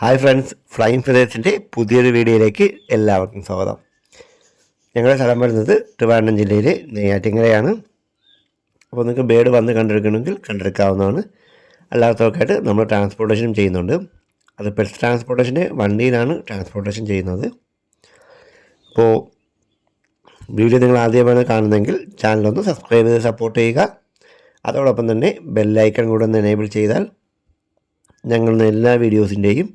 Hi friends flying ഫെതേഴ്സിന്റെ പുതിയൊരു വീഡിയോയിലേക്ക് എല്ലാവർക്കും സ്വാഗതം. ഞങ്ങളുടെ സ്ഥലം വരുന്നത് ട്രിവാൻഡ്രം ജില്ലയിലെ നെയ്യാറ്റിങ്ങരയാണ്. അപ്പോൾ നിങ്ങൾക്ക് ബേഡ് വന്ന് കണ്ടെടുക്കണമെങ്കിൽ കണ്ടെടുക്കാവുന്നതാണ് അല്ലാത്തവർക്കായിട്ട് നമ്മൾ ട്രാൻസ്പോർട്ടേഷനും ചെയ്യുന്നുണ്ട്. അത് പെറ്റ്സ് ട്രാൻസ്പോർട്ടേഷന്റെ വണ്ടിയിലാണ് ട്രാൻസ്പോർട്ടേഷൻ ചെയ്യുന്നത്. അപ്പോൾ വീഡിയോ നിങ്ങൾ ആദ്യമാണ് കാണുന്നതെങ്കിൽ ചാനലൊന്ന് സബ്സ്ക്രൈബ് ചെയ്ത് സപ്പോർട്ട് ചെയ്യുക. അതോടൊപ്പം തന്നെ ബെല്ലൈക്കൺ കൂടെ ഒന്ന് എനേബിൾ ചെയ്താൽ ഞങ്ങളുടെ എല്ലാ വീഡിയോസിന്റെയും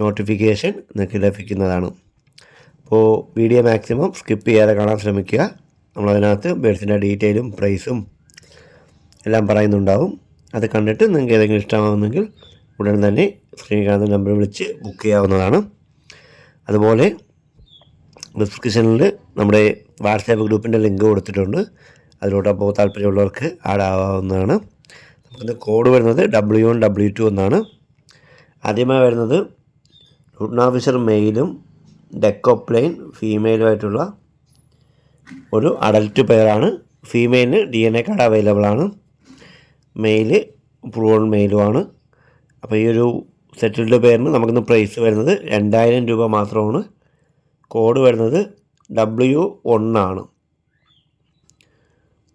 നോട്ടിഫിക്കേഷൻ നിങ്ങൾക്ക് ലഭിക്കുന്നതാണ്. അപ്പോൾ വീഡിയോ മാക്സിമം സ്കിപ്പ് ചെയ്യാതെ കാണാൻ ശ്രമിക്കുക. നമ്മളതിനകത്ത് ബേഡ്സിന്റെ ഡീറ്റെയിലും പ്രൈസും എല്ലാം പറയുന്നുണ്ടാവും. അത് കണ്ടിട്ട് നിങ്ങൾക്ക് ഏതെങ്കിലും ഇഷ്ടമാവുന്നെങ്കിൽ ഉടൻ തന്നെ ശ്രീകാന്ത നമ്പർ വിളിച്ച് ബുക്ക് ചെയ്യാവുന്നതാണ്. അതുപോലെ ഡിസ്ക്രിപ്ഷനിൽ നമ്മുടെ വാട്സാപ്പ് ഗ്രൂപ്പിന്റെ ലിങ്ക് കൊടുത്തിട്ടുണ്ട്. അതിലോട്ട് അപ്പോൾ താല്പര്യമുള്ളവർക്ക് ആഡ് ആവാവുന്നതാണ്. നമുക്കിന്ന് കോഡ് വരുന്നത് ഡബ്ല്യു വൺ ഡബ്ല്യു ടു എന്നാണ്. ആദ്യമായി വരുന്നത് റുഡ്നാഫിഷർ മെയിലും ഡെക്കോപ്ലെയിൻ ഫീമെയിലുമായിട്ടുള്ള ഒരു അഡൽട്ട് പെയറാണ് ഫീമെയിലിന് D N A card available ആണ്. മെയിൽ പ്രൂവൺ മെയിലുമാണ് അപ്പോൾ ഈ ഒരു സെറ്റിൽഡ് പേരിന് നമുക്കിന്ന് പ്രൈസ് വരുന്നത് രണ്ടായിരം രൂപ മാത്രമാണ്. കോഡ് വരുന്നത് ഡബ്ല്യു ഒന്നാണ്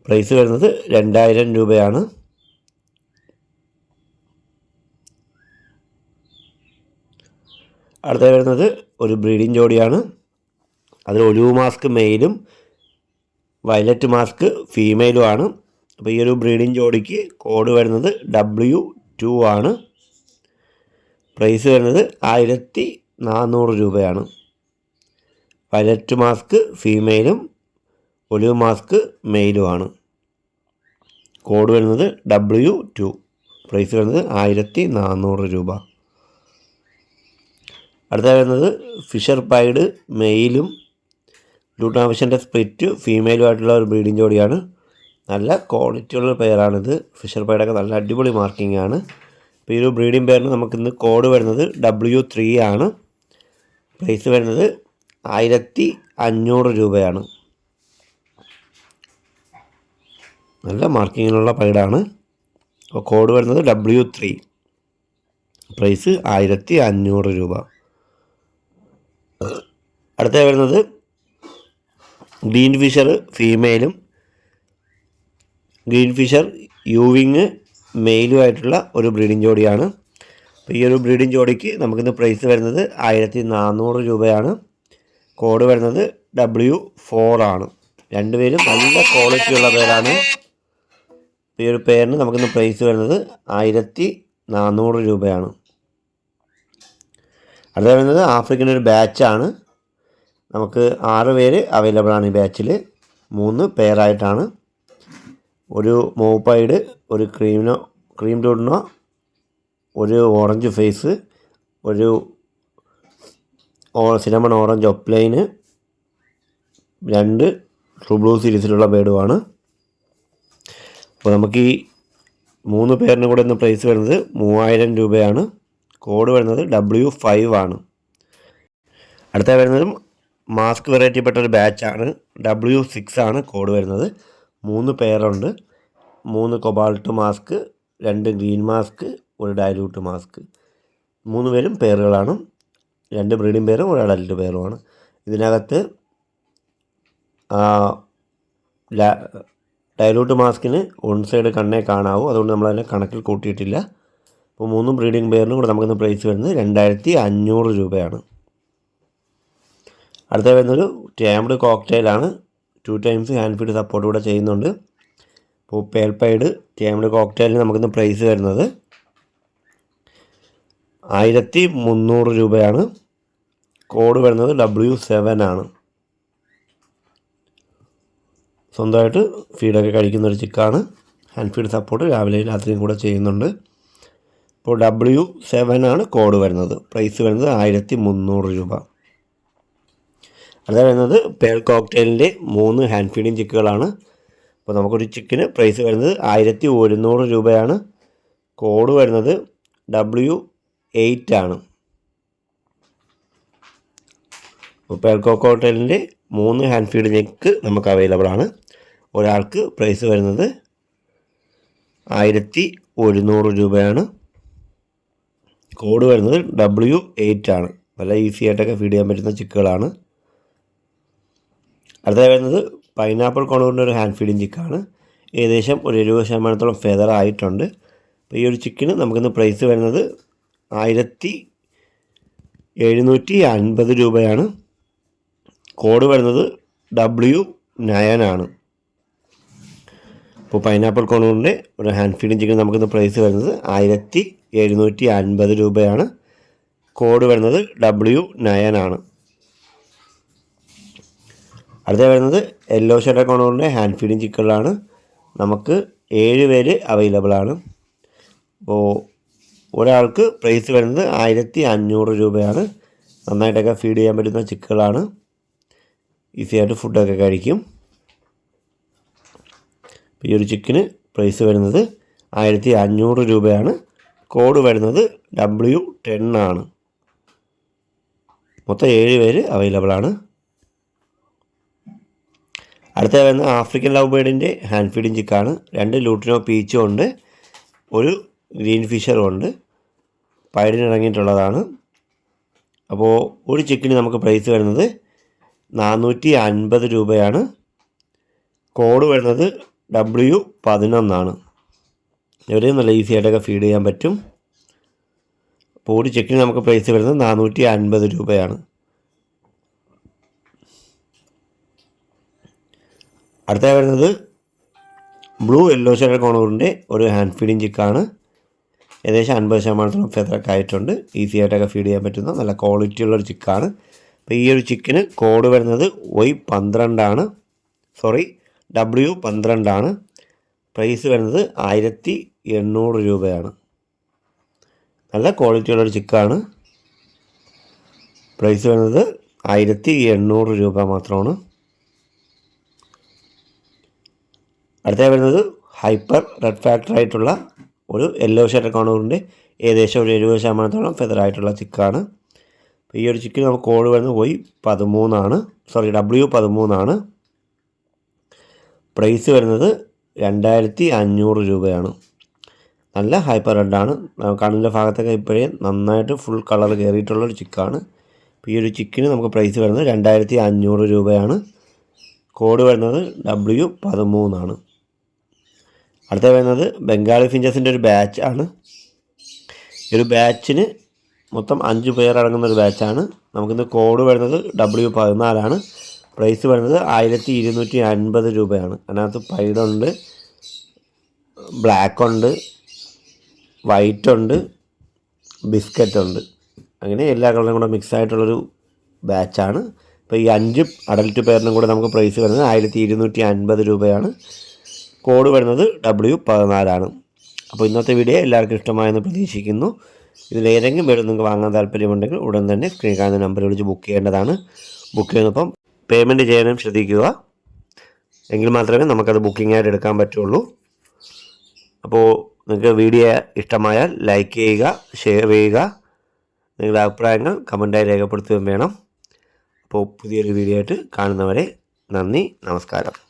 പ്രൈസ് വരുന്നത് രണ്ടായിരം രൂപയാണ്. അടുത്ത വരുന്നത് ഒരു ബ്രീഡിംഗ് ജോഡിയാണ്. അതിൽ ഒലിവ് മാസ്ക് മെയിലും വയലറ്റ് മാസ്ക് ഫീമെയിലുമാണ് അപ്പോൾ ഈ ഒരു ബ്രീഡിംഗ് ജോഡിക്ക് കോഡ് വരുന്നത് ഡബ്ല്യു ടു ആണ്. പ്രൈസ് വരുന്നത് ആയിരത്തി നാനൂറ് രൂപയാണ് വയലറ്റ് മാസ്ക് ഫീമെയിലും ഒലിവ് മാസ്ക് മെയിലുമാണ് കോഡ് വരുന്നത് ഡബ്ല്യു ടു പ്രൈസ് വരുന്നത് ആയിരത്തി നാനൂറ് രൂപ. അടുത്ത വരുന്നത് ഫിഷർ പൈഡ് മെയിലും ലൂട്ടാവിഷന്റെ സ്പ്ലിറ്റ് ഫീമെയിലുമായിട്ടുള്ള ഒരു ബ്രീഡിംഗ് ജോഡിയാണ്. നല്ല ക്വാളിറ്റി ഉള്ള പെയറാണിത്. ഫിഷർ പൈഡൊക്കെ നല്ല അടിപൊളി മാർക്കിംഗ് ആണ് അപ്പോൾ ഈ ഒരു ബ്രീഡിംഗ് പെയറിന് നമുക്കിന്ന് കോഡ് വരുന്നത് ഡബ്ല്യു ത്രീ ആണ്. പ്രൈസ് വരുന്നത് ആയിരത്തി അഞ്ഞൂറ് രൂപയാണ്. നല്ല മാർക്കിങ്ങിലുള്ള പൈഡാണ്. അപ്പോൾ കോഡ് വരുന്നത് ഡബ്ല്യു ത്രീ. പ്രൈസ് ആയിരത്തി അഞ്ഞൂറ് രൂപ. അടുത്ത വരുന്നത് ഗ്രീൻ ഫിഷർ ഫീമെയിലും ഗ്രീൻ ഫിഷർ യൂവിങ് മെയിലുമായിട്ടുള്ള ഒരു ബ്രീഡിംഗ് ജോഡിയാണ്. അപ്പോൾ ഈ ഒരു ബ്രീഡിംഗ് ജോഡിക്ക് നമുക്കിന്ന് പ്രൈസ് വരുന്നത് ആയിരത്തി നാനൂറ് രൂപയാണ്. കോഡ് വരുന്നത് ഡബ്ല്യു ഫോർ ആണ്. രണ്ടുപേരും നല്ല ക്വാളിറ്റി ഉള്ള പേരാണ്. ഈ ഒരു പേരിന് നമുക്കിന്ന് പ്രൈസ് വരുന്നത് ആയിരത്തി നാനൂറ് രൂപയാണ്. അടുത്ത വരുന്നത് ആഫ്രിക്കൻ ഒരു ബാച്ചാണ്. നമുക്ക് ആറ് പേര് അവൈലബിൾ ആണ് ഈ ബാച്ചിൽ മൂന്ന് പെയറായിട്ടാണ് ഒരു മോപ്പൈഡ് ഒരു ക്രീമിനോ ക്രീം ഡൂഡിനോ ഒരു ഓറഞ്ച് ഫേസ് ഒരു സിനമൺ ഓറഞ്ച് ഒപ്ലൈന് രണ്ട് ട്രൂ ബ്ലൂ സീരീസിലുള്ള ബേഡുമാണ് അപ്പോൾ നമുക്ക് ഈ മൂന്ന് പേരിന് കൂടെ ഇന്ന് പ്രൈസ് വരുന്നത് മൂവായിരം രൂപയാണ്. കോഡ് വരുന്നത് ഡബ്ല്യു ഫൈവ് ആണ്. അടുത്ത വരുന്നതും മാസ്ക് വെറൈറ്റിപ്പെട്ട ഒരു ബാച്ചാണ് ഡബ്ല്യു സിക്സ് ആണ് കോഡ് വരുന്നത്. മൂന്ന് പേരുണ്ട് മൂന്ന് കൊബാൾട്ട് മാസ്ക് രണ്ട് ഗ്രീൻ മാസ്ക് ഒരു ഡയലൂട്ട് മാസ്ക് മൂന്ന് പേരും പേരുകളാണ് രണ്ട് ബ്രീഡിംഗ് പേരും ഒരു അഡൽട്ട് പേരുമാണ് ഇതിനകത്ത് ഡയലൂട്ട് മാസ്കിന് വൺ സൈഡ് കണ്ണേ കാണാവൂ. അതുകൊണ്ട് നമ്മളതിനെ കണക്കിൽ കൂട്ടിയിട്ടില്ല. അപ്പോൾ മൂന്നും ബ്രീഡിംഗ് പെയറിനും കൂടെ നമുക്കിന്ന് പ്രൈസ് വരുന്നത് രണ്ടായിരത്തി അഞ്ഞൂറ് രൂപയാണ്. അടുത്ത വരുന്നൊരു tamed കോക്ടെയിലാണ് two times hand feed support കൂടെ ചെയ്യുന്നുണ്ട്. അപ്പോൾ പേൽപ്പൈഡ് ടാംഡ് കോക്ടെയിലിന് നമുക്കിന്ന് പ്രൈസ് വരുന്നത് ആയിരത്തി മുന്നൂറ് രൂപയാണ്. കോഡ് വരുന്നത് ഡബ്ല്യു സെവൻ ആണ്. സ്വന്തമായിട്ട് ഫീഡൊക്കെ കഴിക്കുന്ന ഒരു ചിക്കാണ് ഹാൻഡ് ഫീഡ് സപ്പോർട്ട് രാവിലെയും രാത്രിയും കൂടെ ചെയ്യുന്നുണ്ട്. ഇപ്പോൾ ഡബ്ല്യു സെവൻ ആണ് കോഡ് വരുന്നത്. പ്രൈസ് വരുന്നത് ആയിരത്തി മുന്നൂറ് രൂപ. അടുത്ത വരുന്നത് പേൾ കോക്ടെയിലിന്റെ മൂന്ന് ഹാൻഡ് ഫീഡിങ് ചിക്കുകളാണ് അപ്പോൾ നമുക്കൊരു ചിക്കിന് പ്രൈസ് വരുന്നത് ആയിരത്തി ഒരുന്നൂറ് രൂപയാണ്. കോഡ് വരുന്നത് ഡബ്ല്യു എയ്റ്റ് ആണ്. പേൾ കോക്ടെയിലിന്റെ മൂന്ന് ഹാൻഡ് ഫീഡ് ചിക്ക് നമുക്ക് അവൈലബിൾ ആണ്. ഒരാൾക്ക് പ്രൈസ് വരുന്നത് ആയിരത്തി ഒരുന്നൂറ് രൂപയാണ്. കോഡ് വരുന്നത് ഡബ്ല്യു എയ്റ്റ് ആണ്. നല്ല ഈസി ആയിട്ടൊക്കെ ഫീഡ് ചെയ്യാൻ പറ്റുന്ന ചിക്കുകളാണ്. അടുത്തത് വരുന്നത് പൈനാപ്പിൾ കൊണ്ടുകൊണ്ട് ഒരു ഹാൻഡ് ഫീഡിങ് ചിക്കാണ് ഏകദേശം ഒരു എഴുപത് ശതമാനത്തോളം ഫെദർ ആയിട്ടുണ്ട്. അപ്പോൾ ഈ ഒരു ചിക്കിന് നമുക്കിന്ന് പ്രൈസ് വരുന്നത് ആയിരത്തി എഴുന്നൂറ്റി അൻപത് രൂപയാണ്. കോഡ് വരുന്നത് ഡബ്ല്യു നയൻ ആണ്. ഇപ്പോൾ പൈനാപ്പിൾ കോണൂറിന്റെ ഒരു ഹാൻഡ് ഫീഡിങ് ചിക്കൻ നമുക്കിന്ന് പ്രൈസ് വരുന്നത് ആയിരത്തി എഴുന്നൂറ്റി അൻപത് രൂപയാണ്. കോഡ് വരുന്നത് ഡബ്ല്യു നയൻ ആണ്. അടുത്ത വരുന്നത് യെല്ലോ ഷർട്ട് അക്കൗണ്ടുകളുടെ ഹാൻഡ് ഫീഡിങ് ചിക്കനിലാണ് നമുക്ക് ഏഴ് പേര് അവൈലബിൾ ആണ്. അപ്പോൾ ഒരാൾക്ക് പ്രൈസ് വരുന്നത് ആയിരത്തി അഞ്ഞൂറ് രൂപയാണ്. നന്നായിട്ടൊക്കെ ഫീഡ് ചെയ്യാൻ പറ്റുന്ന ചിക്കുകളാണ് ഈസിയായിട്ട് ഫുഡൊക്കെ കഴിക്കും. ഈ ഒരു ചിക്കിന് പ്രൈസ് വരുന്നത് ആയിരത്തി അഞ്ഞൂറ് രൂപയാണ്. കോഡ് വരുന്നത് ഡബ്ല്യു ടെൻ ആണ്. മൊത്തം ഏഴ് പേര് അവൈലബിൾ ആണ്. അടുത്ത വരുന്ന ആഫ്രിക്കൻ ലവ് ബേർഡിന്റെ ഹാൻഡ് ഫീഡിങ് ചിക്കാണ് രണ്ട് ലൂട്ടിനോ പീച്ചും ഉണ്ട്. ഒരു ഗ്രീൻ ഫിഷറും ഉണ്ട്. പൈഡിന് ഇറങ്ങിയിട്ടുള്ളതാണ്. അപ്പോൾ ഒരു ചിക്കന് നമുക്ക് പ്രൈസ് വരുന്നത് നാനൂറ്റി അൻപത് രൂപയാണ്. കോഡ് വരുന്നത് ഡബ്ല്യു പതിനൊന്നാണ്. ഇവരെയും നല്ല ഈസി ആയിട്ടൊക്കെ ഫീഡ് ചെയ്യാൻ പറ്റും. പോടി ചെക്കിന് നമുക്ക് പ്രൈസ് വരുന്നത് നാനൂറ്റി അൻപത് രൂപയാണ്. അടുത്ത വരുന്നത് ബ്ലൂ യെല്ലോ ഷെയ്ഡ് കോണൂറിന്റെ ഒരു ഹാൻഡ് ഫീഡിങ് ചിക്കാണ് ഏകദേശം അൻപത് ശതമാനത്തോളം ഫെദറൊക്കെ ആയിട്ടുണ്ട്. ഈസി ആയിട്ടൊക്കെ ഫീഡ് ചെയ്യാൻ പറ്റുന്ന നല്ല ക്വാളിറ്റി ഉള്ളൊരു ചിക്കാണ് അപ്പോൾ ഈ ഒരു ചിക്കിന് കോഡ് വരുന്നത് വൈ പന്ത്രണ്ടാണ്. സോറി ഡബ്ല്യു പന്ത്രണ്ടാണ്. പ്രൈസ് വരുന്നത് ആയിരത്തി എണ്ണൂറ് രൂപയാണ്. നല്ല ക്വാളിറ്റിയുള്ളൊരു ചിക്കാണ് പ്രൈസ് വരുന്നത് ആയിരത്തി എണ്ണൂറ് രൂപ മാത്രമാണ്. അടുത്ത വരുന്നത് ഹൈപ്പർ റെഡ് ഫാക്ടർ ആയിട്ടുള്ള ഒരു യെല്ലോ ഷർട്ട് കോണൂറിന്റെ ഏകദേശം ഒരു എഴുപത് ശതമാനത്തോളം ഫെദർ ആയിട്ടുള്ള ചിക്കാണ് അപ്പോൾ ഈ ഒരു ചിക്കിന് നമുക്ക് കോഡ് വരുന്നത് പോയി പതിമൂന്നാണ്. സോറി ഡബ്ല്യു പതിമൂന്നാണ്. പ്രൈസ് വരുന്നത് രണ്ടായിരത്തി അഞ്ഞൂറ് രൂപയാണ്. നല്ല ഹൈപ്പർ റെഡാണ്. കണ്ണിന്റെ ഭാഗത്തൊക്കെ ഇപ്പോഴേ നന്നായിട്ട് ഫുൾ കളർ കയറിയിട്ടുള്ള ഒരു ചിക്കാണ്. അപ്പോൾ ഈ ഒരു ചിക്കിന് നമുക്ക് പ്രൈസ് വരുന്നത് രണ്ടായിരത്തി അഞ്ഞൂറ് രൂപയാണ്. കോഡ് വരുന്നത് ഡബ്ല്യു പതിമൂന്നാണ്. അടുത്ത വരുന്നത് ബംഗാളി ഫിഞ്ചസിന്റെ ഒരു ബാച്ച് ആണ്. ഈ ഒരു ബാച്ചിന് മൊത്തം അഞ്ച് പേർ അടങ്ങുന്ന ഒരു ബാച്ചാണ്. നമുക്കിന്ന് കോഡ് വരുന്നത് ഡബ്ല്യു പതിനാലാണ്. പ്രൈസ് വരുന്നത് ആയിരത്തി ഇരുന്നൂറ്റി അൻപത് രൂപയാണ്. അതിനകത്ത് പൈഡുണ്ട് ബ്ലാക്ക് ഉണ്ട് വൈറ്റ് ഉണ്ട് ബിസ്ക്കറ്റ് ഉണ്ട്. അങ്ങനെ എല്ലാ കളറും കൂടെ മിക്സ് ആയിട്ടുള്ളൊരു ബാച്ചാണ് അപ്പോൾ ഈ അഞ്ച് അഡൽറ്റ് പേരിനും കൂടെ നമുക്ക് പ്രൈസ് വരുന്നത് ആയിരത്തി ഇരുന്നൂറ്റി അൻപത് രൂപയാണ്. കോഡ് വരുന്നത് ഡബ്ല്യു പതിനാലാണ്. അപ്പോൾ ഇന്നത്തെ വീഡിയോ എല്ലാവർക്കും ഇഷ്ടമായെന്ന് പ്രതീക്ഷിക്കുന്നു. ഇതിലേതെങ്കിലും വീട് നിങ്ങൾക്ക് വാങ്ങാൻ താല്പര്യമുണ്ടെങ്കിൽ ഉടൻ തന്നെ സ്ക്രീൻ കാണുന്ന നമ്പർ വിളിച്ച് ബുക്ക് ചെയ്യേണ്ടതാണ്. ബുക്ക് ചെയ്യുന്നപ്പം പേയ്മെന്റ് ചെയ്യാനും ശ്രദ്ധിക്കുക. എങ്കിൽ മാത്രമേ നമുക്കത് ബുക്കിംഗ് ആയിട്ട് എടുക്കാൻ പറ്റുള്ളൂ. അപ്പോൾ നിങ്ങൾക്ക് വീഡിയോ ഇഷ്ടമായാൽ ലൈക്ക് ചെയ്യുക ഷെയർ ചെയ്യുക. നിങ്ങളുടെ അഭിപ്രായങ്ങൾ കമന്റായി രേഖപ്പെടുത്തുകയും വേണം. അപ്പോൾ പുതിയൊരു വീഡിയോ ആയിട്ട് കാണുന്നവരെ നന്ദി നമസ്കാരം.